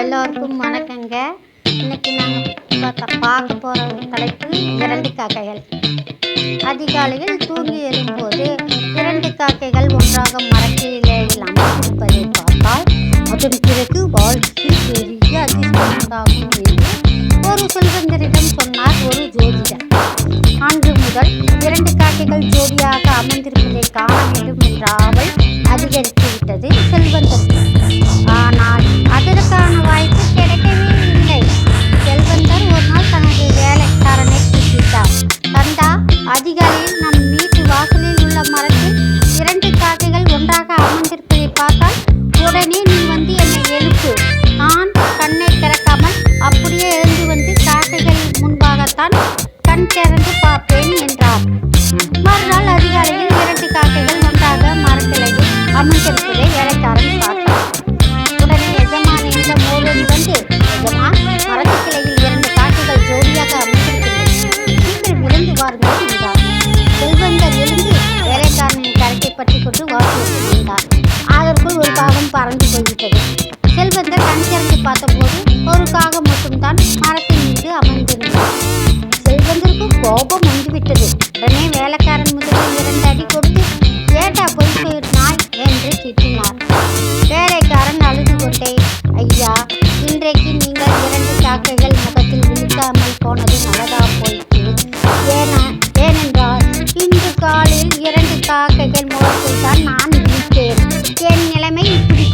எல்லோருக்கும் வணக்கங்க. இன்னைக்கு நாங்கள் பார்க்க போகிற தலைப்பு இரண்டு காக்கைகள். அதிகாலையில் தூங்கி எழும்போது இரண்டு காக்கைகள் ஒன்றாக மரக்கிளையில் அமைந்திருப்பதை பார்த்தால் அதன் பிறகு வாழ்க்கையில் பெரிய அதிர்ஷ்டம் உண்டாகும் என்று ஒரு செல்வந்தரிடம் சொன்னார் ஒரு ஜோதிடர். அன்று முதல் இரண்டு காக்கைகள் ஜோடியாக அமைந்திருப்பதை காண வேண்டும் என்ற ஆவல் அதிகரித்துவிட்டது செல்வந்தர். அதிகாலையில் நம் வீட்டு வாசலில் உள்ள மரத்தில் இரண்டு காக்கைகள் ஒன்றாக அமர்ந்திருப்பதை பார்த்தால் உடனே நீ வந்து என்னை எழுப்பு. நான் கண்ணை திறக்காமல் அப்படியே எழுந்து வந்து காக்கைகள் முன்பாகத்தான் கண் திறன் வேலைக்காரனின் வாசலுக்கு வந்தார் அதற்குள் ஒரு காகம் பறந்து போய்விட்டது. செல்வந்தர் கண் திறந்து பார்த்தபோது ஒரு காகம் மட்டும்தான் மரத்தின் மீது அமர்ந்திருந்தது. செல்வந்தருக்கு கோபம் வந்துவிட்டது. உடனே வேலைக்காரன் முதலில் இரண்டு அடி கொடுத்து ஏட்டா போய் போயிருந்தாய் என்று திட்டினார். வேலைக்காரன் அழுது கொண்டே ஐயா இன்றைக்கு நீங்கள் இரண்டு காக்கைகள் பாக்ககள் மோசத்தை நான் இருக்கிறேன். என் நிலைமை இப்படி